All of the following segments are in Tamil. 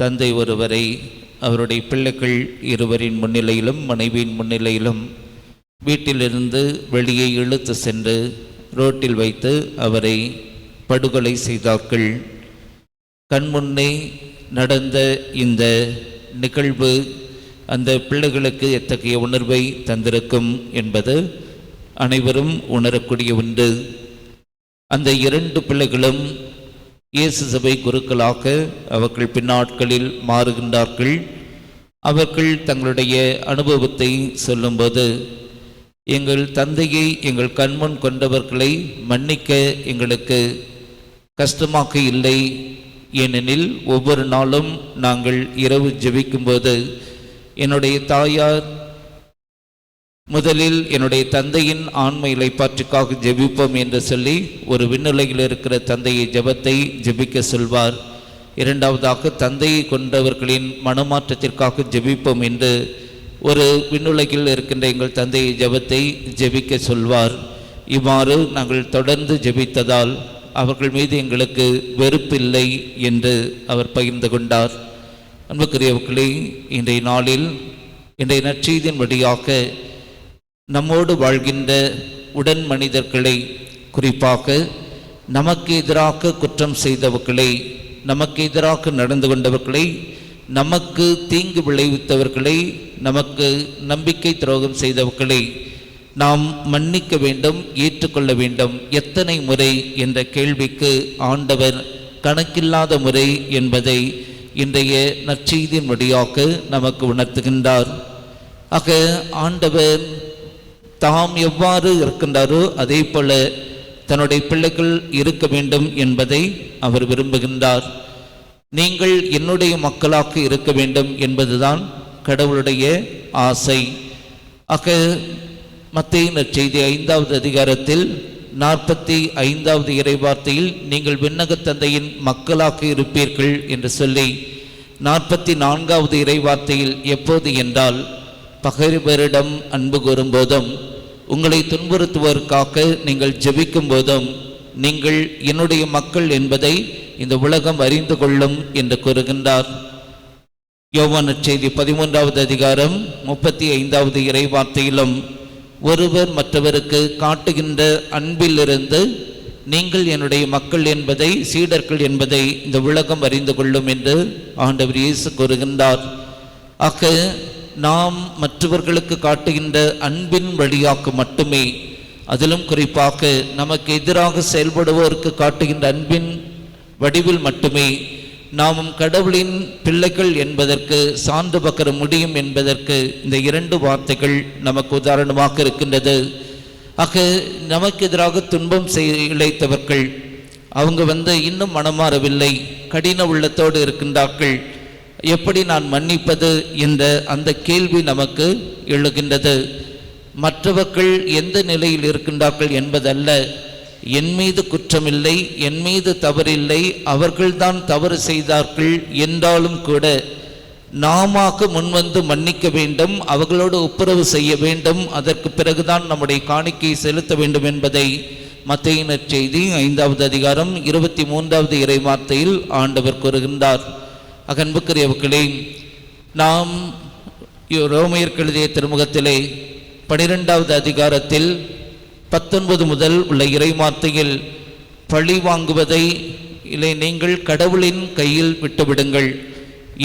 தந்தை ஒருவரை அவருடைய பிள்ளைகள் இருவரின் முன்னிலையிலும் மனைவியின் முன்னிலையிலும் வீட்டிலிருந்து வெளியே இழுத்து சென்று ரோட்டில் வைத்து அவரை படுகொலை செய்தார்கள். கண்முன்னே நடந்த இந்த நிகழ்வு அந்த பிள்ளைகளுக்கு எத்தகைய உணர்வை தந்திருக்கும் என்பது அனைவரும் உணரக்கூடிய ஒன்று. அந்த இரண்டு பிள்ளைகளும் இயேசு சபை குருக்களாக அவர்கள் பின்னாட்களில் மாறுகின்றார்கள். அவர்கள் தங்களுடைய அனுபவத்தை சொல்லும்போது எங்கள் தந்தையை எங்கள் கண்முன் கொண்டவர்களை மன்னிக்க எங்களுக்கு கஷ்டமாக இல்லை. ஏனெனில் ஒவ்வொரு நாளும் நாங்கள் இரவு ஜெபிக்கும்போது என்னுடைய தாயார் முதலில் என்னுடைய தந்தையின் ஆண்மை இலைப்பாற்றுக்காக ஜெபிப்போம் என்று சொல்லி ஒரு விண்ணுலகில் இருக்கிற தந்தையை ஜெபத்தை ஜெபிக்க சொல்வார். இரண்டாவதாக தந்தையை கொண்டவர்களின் மனமாற்றத்திற்காக ஜெபிப்போம் என்று ஒரு விண்ணுலகில் இருக்கின்ற எங்கள் தந்தையை ஜெபத்தை ஜெபிக்க சொல்வார். இவ்வாறு நாங்கள் தொடர்ந்து ஜெபித்ததால் அவர்கள் மீது எங்களுக்கு வெறுப்பில்லை என்று அவர் பகிர்ந்து கொண்டார். அன்புக்குரியவர்களே இன்றைய நாளில் இன்றைய நற்செய்தியின் வழியாக நம்மோடு வாழ்கின்ற உடன் மனிதர்களை குறிப்பாக நமக்கு எதிராக குற்றம் செய்தவர்களை நமக்கு எதிராக நடந்து கொண்டவர்களை நமக்கு தீங்கு விளைவித்தவர்களை நமக்கு நம்பிக்கை துரோகம் செய்தவர்களை நாம் மன்னிக்க வேண்டும் ஏற்றுக்கொள்ள வேண்டும். எத்தனை முறை என்ற கேள்விக்கு ஆண்டவர் கணக்கில்லாத முறை என்பதை இன்றைய நற்செய்தியின் வழியாக நமக்கு உணர்த்துகின்றார். ஆக ஆண்டவர் தாம் எவ்வாறு இருக்கின்றாரோ அதே போல தன்னுடைய பிள்ளைகள் இருக்க வேண்டும் என்பதை அவர் விரும்புகின்றார். நீங்கள் என்னுடைய மக்களாக இருக்க வேண்டும் என்பதுதான் கடவுளுடைய ஆசை. ஆக மத்திய நற்செய்தி ஐந்தாவது அதிகாரத்தில் நாற்பத்தி ஐந்தாவது இறைவார்த்தையில் நீங்கள் விண்ணக தந்தையின் மக்களாக இருப்பீர்கள் என்று சொல்லி நாற்பத்தி நான்காவது இறைவார்த்தையில் எப்போது என்றால் பகைவரிடம் அன்பு கூறும்போதும் உங்களை துன்புறுத்துவதற்காக நீங்கள் ஜெபிக்கும் போதும் நீங்கள் என்னுடைய மக்கள் என்பதை இந்த உலகம் அறிந்து கொள்ளும் என்று கூறுகின்றார். யோவான செய்தி பதிமூன்றாவது அதிகாரம் முப்பத்தி ஐந்தாவது இறைவார்த்தையிலும் ஒருவர் மற்றவருக்கு காட்டுகின்ற அன்பிலிருந்து நீங்கள் என்னுடைய மக்கள் என்பதை சீடர்கள் என்பதை இந்த உலகம் அறிந்து கொள்ளும் என்று ஆண்டவர் இயேசு கூறுகின்றார். ஆக நாம் மற்றவர்களுக்கு காட்டுகின்ற அன்பின் வழியாக்கு மட்டுமே அதிலும் குறிப்பாக நமக்கு எதிராக செயல்படுவோருக்கு காட்டுகின்ற அன்பின் வடிவில் மட்டுமே நாமும் கடவுளின் பிள்ளைகள் என்பதற்கு சான்று பக்கர முடியும் என்பதற்கு இந்த இரண்டு வார்த்தைகள் நமக்கு உதாரணமாக இருக்கின்றது. ஆக நமக்கு எதிராக துன்பம் செய் இழைத்தவர்கள் அவங்க வந்து இன்னும் மனமாறவில்லை கடின உள்ளத்தோடு இருக்கின்றார்கள். எப்படி நான் மன்னிப்பது என்ற அந்த கேள்வி நமக்கு எழுகின்றது. மற்றவர்கள் எந்த நிலையில் இருக்கின்றார்கள் என்பதல்ல. என் மீது குற்றமில்லை என் மீது தவறில்லை அவர்கள்தான் தவறு செய்தார்கள் என்றாலும் கூட நாமாக முன்வந்து மன்னிக்க வேண்டும் அவர்களோடு ஒப்புரவு செய்ய வேண்டும் அதற்கு பிறகுதான் நம்முடைய காணிக்கையை செலுத்த வேண்டும் என்பதை மத்தையினர் செய்தி ஐந்தாவது அதிகாரம் இருபத்தி மூன்றாவது இறைவார்த்தையில் ஆண்டவர் கூறுகின்றார். அகன்புக்குரியவர்களே நாம் ரோமையர் எழுதிய திருமுகத்திலே பனிரெண்டாவது அதிகாரத்தில் பத்தொன்பது முதல் உள்ள இறைமார்த்தையில் பழி வாங்குவதை இல்லை நீங்கள் கடவுளின் கையில் விட்டுவிடுங்கள்.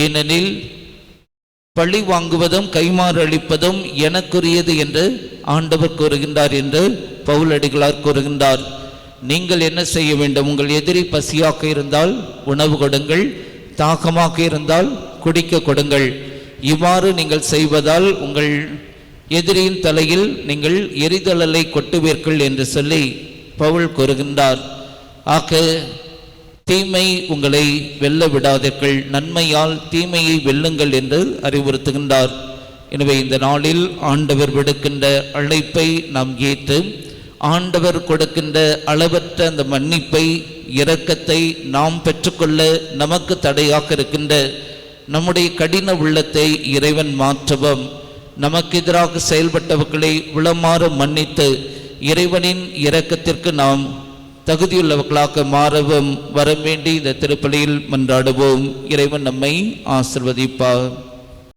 ஏனெனில் பழி வாங்குவதும் கைமாறு அளிப்பதும் எனக்குரியது என்று ஆண்டவர் கூறுகின்றார் என்று பவுலடிகளார் கூறுகின்றார். நீங்கள் என்ன செய்ய வேண்டும்? உங்கள் எதிரி பசியாக இருந்தால் உணவு கொடுங்கள். தாகமாக இருந்தால் குடிக்க கொடுங்கள். இவ்வாறு நீங்கள் செய்வதால் உங்கள் எதிரியின் தலையில் நீங்கள் எரிதழலை கொட்டுவீர்கள் என்று சொல்லி பவுல் கூறுகின்றார். ஆக தீமை உங்களை வெல்ல விடாதீர்கள். நன்மையால் தீமையை வெல்லுங்கள் என்று அறிவுறுத்துகின்றார். எனவே இந்த நாளில் ஆண்டவர் விடுக்கின்ற அழைப்பை நாம் ஏற்று ஆண்டவர் கொடுக்கின்ற அளவற்ற அந்த மன்னிப்பை இரக்கத்தை நாம் பெற்றுக்கொள்ள நமக்கு தடையாக இருக்கின்ற நம்முடைய கடின உள்ளத்தை இறைவன் மாற்றவும் நமக்கு எதிராக செயல்பட்டவர்களை உளமாற மன்னித்து இறைவனின் இரக்கத்திற்கு நாம் தகுதியுள்ளவர்களாக மாறவும் வரவேண்டி வேண்டி இந்த திருப்பலியில் மன்றாடுவோம். இறைவன் நம்மை ஆசிர்வதிப்பார்.